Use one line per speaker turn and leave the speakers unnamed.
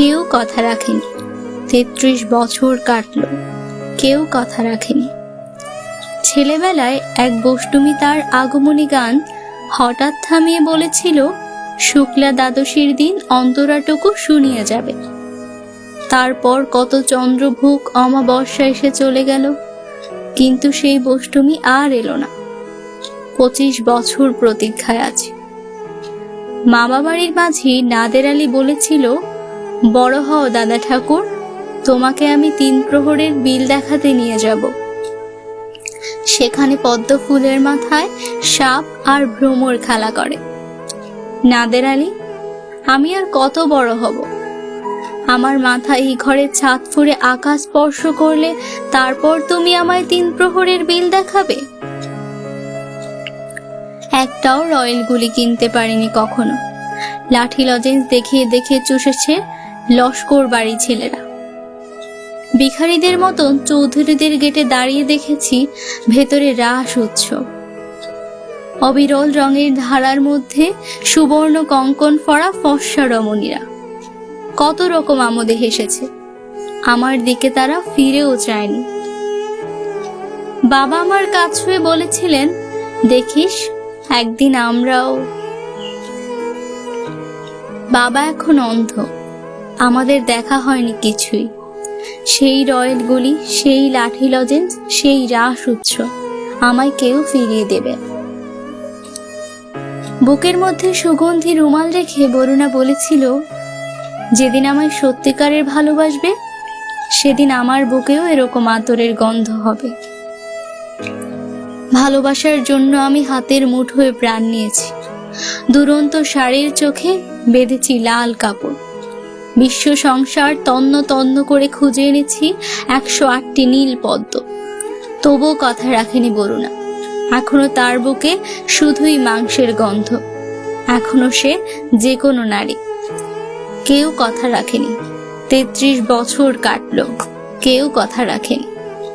কেউ কথা রাখেনি। তেত্রিশ বছর কাটলো, কেউ কথা রাখেনি। ছেলেবেলায় এক বষ্টমী তার আগমনী গান হঠাৎ থামিয়ে বলেছিল, শুক্লা দ্বাদশীর দিন অন্তরাটুকু শুনিয়ে যাবে। তারপর কত চন্দ্রভুক অমাবস্যা এসে চলে গেল, কিন্তু সেই বষ্টমী আর এলো না। পঁচিশ বছর প্রতীক্ষায় আছে। মামা বাড়ির মাঝি নাদের আলী বলেছিল বড় হও, দাদা ঠাকুর। তোমাকে আমি তিন প্রহরের বিল দেখাতে নিয়ে যাব। সেখানে পদ্ম ফুলের মাথায় সাপ আর ভ্রমর খেলা করে। নাদের আলী, আমি আর কত বড় হব? আমার মাথা এই ঘরের ছাদ ফুঁড়ে আকাশ স্পর্শ করলে তারপর তুমি আমায় তিন প্রহরের বিল দেখাবে? একটাও রয়েল গুলি কিনতে পারিনি কখনো। লাঠি লজেন্স দেখিয়ে দেখিয়ে চুষেছে লস্কর বাড়ি ছেলেরা। ভিখারিদের মতন চৌধুরীদের গেটে দাঁড়িয়ে দেখেছি ভেতরে রাস উৎসব। অবিরল রঙের ধারার মধ্যে সুবর্ণ কঙ্কন ফড়া ফর্সা রমণীরা। কত রকম আমোদে হেসেছে। আমার দিকে তারা ফিরেও চায়নি। বাবা আমার কাছ হয়ে বলেছিলেন, দেখিস, একদিন আমরাও। বাবা এখন অন্ধ। আমাদের দেখা হয়নি কিছুই। সেই রয়েলগুলি সেই লাঠি লজেন্স, সেই রাস উৎসব আমায় কেউ ফিরিয়ে দেবে। বুকের মধ্যে সুগন্ধি রুমাল রেখে বরুণা বলেছিল, যেদিন আমায় সত্যিকারের ভালোবাসবে, সেদিন আমার বুকেও এরকম আতরের গন্ধ হবে। ভালোবাসার জন্য আমি হাতের মুঠোয় প্রাণ নিয়েছি। দুরন্ত শাড়ির চোখে বেঁধেছি লাল কাপড়। বিশ্ব সংসার তন্ন তন্ন করে খুঁজে এনেছি একশো আটটি নীল পদ্ম। তবুও কথা রাখেনি বরুণা। এখনও তার বুকে শুধুই মাংসের গন্ধ। এখনও সে যে কোনো নারী। কেউ কথা রাখেনি। তেত্রিশ বছর কাটল। কেউ কথা রাখেনি।